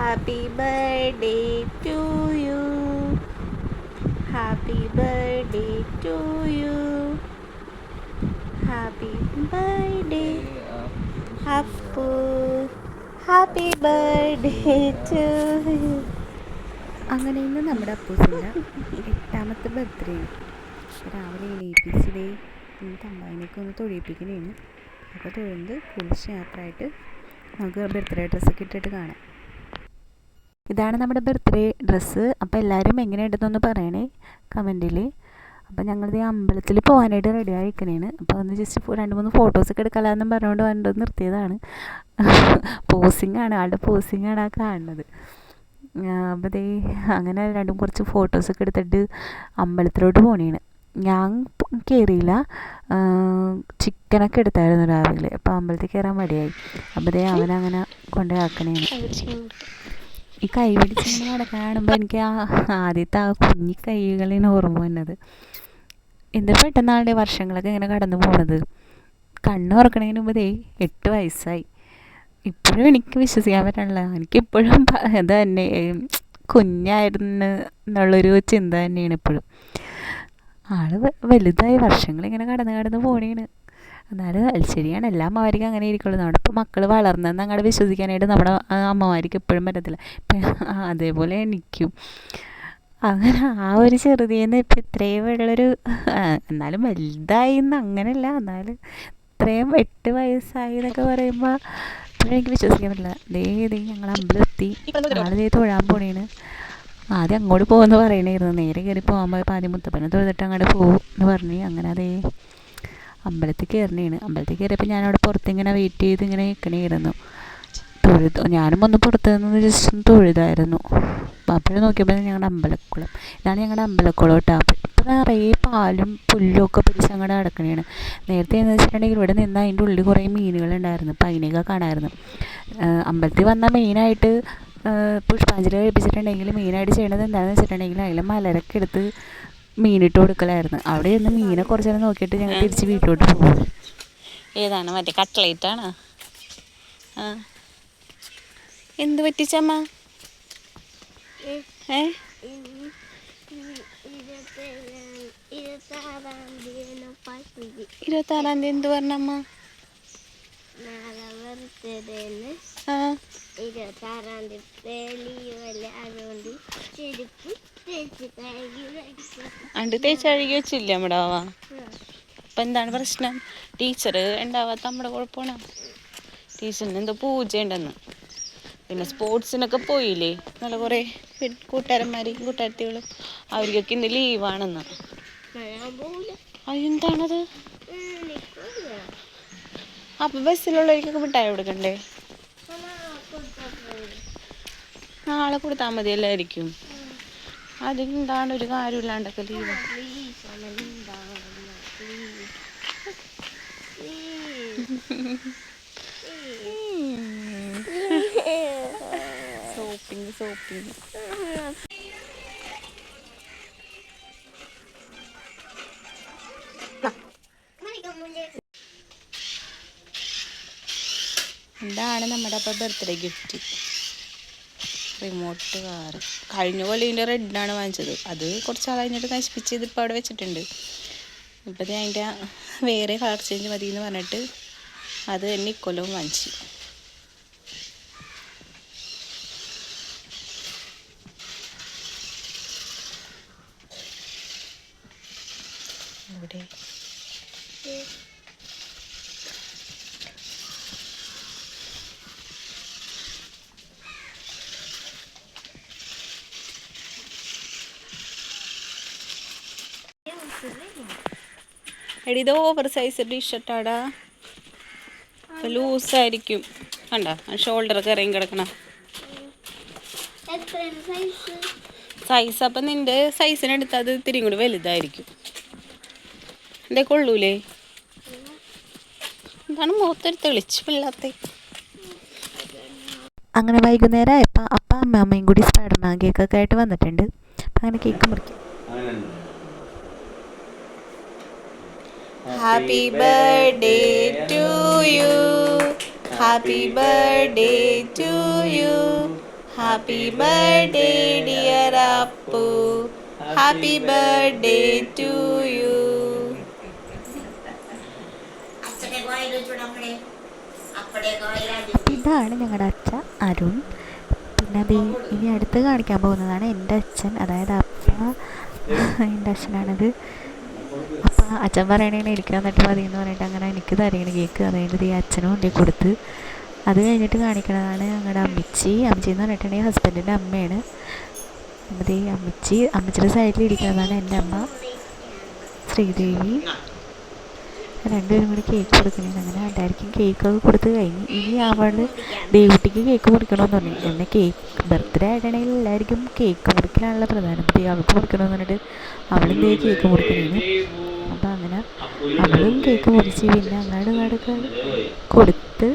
Happy birthday to you. Happy birthday to you. Happy birthday, Appu. Happy birthday to you. അങ്ങനെ ഇന്ന് നമ്മുടെ അപ്പൂസിന്റെ എട്ടാമത്തെ birthday രാവിലെ എണീപ്പിച്ചിടേ ഇന്ന് തമ്പായിനൊക്കെ ഒന്ന് തൊഴിയിപ്പിക്കണേന് അപ്പോൾ തൊഴുന്നത് കുളിച്ച് യാത്രയായിട്ട് നമുക്ക് ബർത്ത്ഡേ ഡ്രസ്സൊക്കെ ഇട്ടിട്ട് കാണാം ഇതാണ് നമ്മുടെ ബർത്ത്ഡേ ഡ്രസ്സ്. അപ്പോൾ എല്ലാവരും എങ്ങനെ ഉണ്ടെന്നൊന്ന് പറയണേ കമന്റിൽ. അപ്പോൾ ഞങ്ങളിത് അമ്പലത്തിൽ പോകാനായിട്ട് റെഡി ആയിക്കണേന് അപ്പോൾ ഒന്ന് ജസ്റ്റ് രണ്ട് മൂന്ന് ഫോട്ടോസൊക്കെ എടുക്കാമെന്നും പറഞ്ഞുകൊണ്ട് വന്നിട്ട് നിർത്തിയതാണ്. പോസിങ് ആണ്. ആളുടെ പോസിങ് ആണ് ആ കാണുന്നത്. അപ്പോൾ ദേ അങ്ങനെ രണ്ടും കുറച്ച് ഫോട്ടോസൊക്കെ എടുത്തിട്ട് അമ്പലത്തിലോട്ട് പോണേണ്. ഞാൻ കയറിയില്ല ചിക്കനൊക്കെ എടുത്തായിരുന്നു രാവിലെ. അപ്പോൾ അമ്പലത്തിൽ കയറാൻ മടിയായി. അപ്പോൾ ദേ അവനങ്ങനെ കൊണ്ടുപോയി ഈ കൈ പിടിച്ച് നടക്കാൻ കാണുമ്പോൾ എനിക്ക് ആ ആദ്യത്തെ ആ കുഞ്ഞി കൈകളിന് ഓർമ്മ വന്നത്. എന്ത് പെട്ടെന്നാണ് വർഷങ്ങളൊക്കെ ഇങ്ങനെ കടന്നു പോണത്? കണ്ണ് തുറക്കണതിന് മുമ്പ് എട്ട് വയസ്സായി. ഇപ്പോഴും എനിക്ക് വിശ്വസിക്കാൻ പറ്റണില്ല. എനിക്കിപ്പോഴും ഇത് തന്നെ കുഞ്ഞായിരുന്നു എന്നുള്ളൊരു ചിന്ത തന്നെയാണ് ഇപ്പോഴും. ആൾ വലുതായി വർഷങ്ങളിങ്ങനെ കടന്ന് കടന്ന് പോണേണ്. എന്നാലും ശരിയാണ് എല്ലാ അമ്മമാർക്കും അങ്ങനെ ഇരിക്കുള്ളൂ. നമ്മുടെ ഇപ്പോൾ മക്കൾ വളർന്നെന്ന് അങ്ങോട്ട് വിശ്വസിക്കാനായിട്ട് നമ്മുടെ അമ്മമാർക്ക് എപ്പോഴും പറ്റത്തില്ല. അതേപോലെ എനിക്കും. അങ്ങനെ ആ ഒരു ചെറുതേന്ന് ഇപ്പം ഇത്രയും ഉള്ളൊരു എന്നാലും വലുതായി എന്ന് അങ്ങനെയല്ല എന്നാലും ഇത്രയും എട്ട് വയസ്സായി എന്നൊക്കെ പറയുമ്പോൾ ഇപ്പോഴും എനിക്ക് വിശ്വസിക്കാൻ പറ്റില്ല ദേ ദേ ഞങ്ങൾ അമ്പലത്തി ആൾ ദേ തൊഴാൻ പോണേണ്. ആദ്യം അങ്ങോട്ട് പോകുമെന്ന് പറയണായിരുന്നു. നേരെ കയറി പോകാൻ പോയപ്പോൾ ആദ്യം മുത്തപ്പനെ തൊഴുതിട്ട് അങ്ങോട്ട് പോകും എന്ന് പറഞ്ഞ്. അങ്ങനെ അതേ അമ്പലത്തിൽ കയറണേണ്. അമ്പലത്തിൽ കയറിയപ്പോൾ ഞാനവിടെ പുറത്തിങ്ങനെ വെയിറ്റ് ചെയ്ത് ഇങ്ങനെ നിൽക്കണേയിരുന്നു തൊഴുത് ഞാനും ഒന്ന് പുറത്ത് നിന്ന് ജസ്റ്റ് ഒന്ന് തൊഴുതായിരുന്നു. അപ്പോഴും നോക്കിയപ്പോൾ ഞങ്ങളുടെ അമ്പലക്കുളം. ഇതാണ് ഞങ്ങളുടെ അമ്പലക്കുളം കേട്ടോ. ഇപ്പോൾ നിറയെ പാലും പുല്ലും ഒക്കെ പിടിച്ച് അങ്ങോട്ട് നടക്കണേണ്. നേരത്തെ എന്ന് വെച്ചിട്ടുണ്ടെങ്കിൽ ഇവിടെ നിന്ന് അതിന്റെ ഉള്ളിൽ കുറേ മീനുകളുണ്ടായിരുന്നു അപ്പം അതിനെയൊക്കെ കാണാമായിരുന്നു അമ്പലത്തിൽ വന്നാൽ മെയിനായിട്ട് പുഷ്പാഞ്ജലി കഴിപ്പിച്ചിട്ടുണ്ടെങ്കിൽ മെയിനായിട്ട് ചെയ്യണത് എന്താണെന്ന് വെച്ചിട്ടുണ്ടെങ്കിൽ അതിൽ മലരൊക്കെ എടുത്ത് മീനിട്ട് കൊടുക്കലായിരുന്നു. അവിടെ നിന്ന് മീനെ കുറച്ച് നേരം നോക്കിയിട്ട് ഞങ്ങൾ തിരിച്ച് വീട്ടിലോട്ട് പോകും. ഏതാണ് മറ്റേ കട്ട്ലേറ്റ് ആണ്? എന്ത് പറ്റിച്ചമ്മ ഇരുപത്തി ആറാം തീയതി എന്ത് പറഞ്ഞമ്മ? ആ. ഇരുപത്താറാം തീയതി ചെരുപ്പ് തേച്ച് അഴുകി വെച്ചില്ല അണ്ട് നമ്മുടെ ആവ അപ്പം എന്താണ് പ്രശ്നം? ടീച്ചർ ഉണ്ടാവാത്ത നമ്മുടെ കുഴപ്പമാണ്? ടീച്ചറിന് എന്തോ പൂജ ഉണ്ടെന്ന് പിന്നെ സ്പോർട്സിനൊക്കെ പോയില്ലേ? നല്ല കുറേ കൂട്ടുകാരന്മാരെയും കൂട്ടുകാരത്തികളും. അവർക്കൊക്കെ ഇന്ന് ലീവാണെന്ന്. അതെന്താണത് അപ്പൊ അപ്പം ബസ്സിലുള്ളവർക്കൊക്കെ മിഠായി കൊടുക്കണ്ടേ? നാളെ കൊടുത്താൽ മതി എല്ലായിരിക്കും അതെന്താണ് ഒരു കാര്യമില്ലാണ്ടൊക്കെ ലീവ്. Shopping shopping. എന്താണ് നമ്മുടെ അപ്പം ബർത്ത്ഡേ ഗിഫ്റ്റ് റിമോട്ട് കാർ കഴിഞ്ഞ പോലെ ഇതിന്റെ റെഡാണ് വാങ്ങിച്ചത്. അത് കുറച്ച് ആൾ കഴിഞ്ഞിട്ട് നശിപ്പിച്ച് ഇതിപ്പോൾ അവിടെ വെച്ചിട്ടുണ്ട്. ഇപ്പം അതിന്റെ വേറെ കളർ ചേഞ്ച് മതി എന്ന് പറഞ്ഞിട്ട് അത് തന്നെ ഇക്കൊല്ലവും വാങ്ങിച്ചു. ഇവിടെ. എടി ഇത് ഓവർ സൈസ് ടീഷർട്ടാടാ അപ്പം ലൂസായിരിക്കും കണ്ട? ഷോൾഡറൊക്കെ ഇറങ്ങി കിടക്കണം. സൈസ് സൈസ് അപ്പം നിന്റെ സൈസിനെടുത്ത് അത് ഇത്തിരി കൂടി വലുതായിരിക്കും. എന്തേ കൊള്ളൂലേ എന്താണ് മുഖത്തൊരു തെളിച്ച് പിള്ളാത്ത? അങ്ങനെ വൈകുന്നേരം ആയപ്പോൾ അപ്പ അമ്മ അമ്മയും കൂടി സ്പൈഡർമാൻ കേക്കൊക്കെ ആയിട്ട് വന്നിട്ടുണ്ട്. അപ്പം അങ്ങനെ കേക്ക് മുറിക്കും. Happy birthday to you happy birthday to you happy birthday dear Appu happy birthday to you ഇതാണ് ഞങ്ങളുടെ അച്ഛൻ അരുൺ. പിന്നെ അത് ഇനി അടുത്ത് കാണിക്കാൻ പോകുന്നതാണ് എന്റെ അച്ഛൻ അതായത് അപ്പ എന്റെ അച്ഛനാണത്. അച്ഛൻ പറയണേ എനിക്ക് തന്നിട്ട് മതി എന്ന് പറഞ്ഞിട്ട് അങ്ങനെ എനിക്ക് തരയണ കേക്ക്. അതായത് ഈ അച്ഛനും കൊണ്ടേ കൊടുത്ത്. അത് കഴിഞ്ഞിട്ട് കാണിക്കണതാണ് ഞങ്ങളുടെ അമ്മച്ചി. അമ്മച്ചി എന്ന് പറഞ്ഞിട്ടുണ്ടെങ്കിൽ ഹസ്ബൻഡിന്റെ അമ്മയാണ്. അമ്മതി അമ്മച്ചി അമ്മച്ചിയുടെ സൈഡിൽ ഇരിക്കുന്നതാണ് എന്റെ അമ്മ ശ്രീദേവി. രണ്ടുപേരും കൂടി കേക്ക് കൊടുക്കണേ അങ്ങനെ എല്ലാവർക്കും കേക്കൊക്കെ കൊടുത്ത് കഴിഞ്ഞ്. ഇനി അവൾ ദേവുട്ടിക്ക് കേക്ക് മുറിക്കണമെന്ന് പറഞ്ഞു. എന്നെ കേക്ക് ബർത്ത്ഡേ ആയിട്ടാണെങ്കിൽ എല്ലാവർക്കും കേക്ക് മുറിക്കലാണല്ലോ പ്രധാനപ്പെട്ട അവൾക്ക് മുറിക്കണമെന്ന് പറഞ്ഞിട്ട് അവളും കേക്ക് മുറിക്കണേന് അപ്പോൾ അങ്ങനെ അവളും കേക്ക് മുറിച്ച് പിന്നെ അങ്ങാട് ഇങ്ങാടൊക്കെ കൊടുത്ത്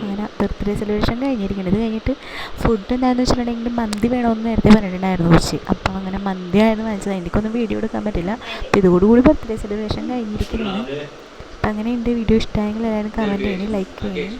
അങ്ങനെ ബർത്ത്ഡേ സെലിബ്രേഷൻ കഴിഞ്ഞിരിക്കുന്നത്. കഴിഞ്ഞിട്ട് ഫുഡ് എന്താണെന്ന് വെച്ചിട്ടുണ്ടെങ്കിൽ മന്തി വേണമെന്ന് നേരത്തെ പറഞ്ഞിട്ടുണ്ടായിരുന്നു കുറച്ച് അപ്പോൾ അങ്ങനെ മന്തി ആയിരുന്നു വാങ്ങിച്ചത്. എനിക്കൊന്നും വീഡിയോ എടുക്കാൻ പറ്റില്ല. അപ്പോൾ ഇതോടുകൂടി ബർത്ത്ഡേ സെലിബ്രേഷൻ കഴിഞ്ഞിരിക്കുന്നതാണ് അപ്പം അങ്ങനെ എന്റെ വീഡിയോ ഇഷ്ടമായെങ്കിൽ എല്ലാവരും കമന്റ് ചെയ്യണേ ലൈക്ക് ചെയ്യണം.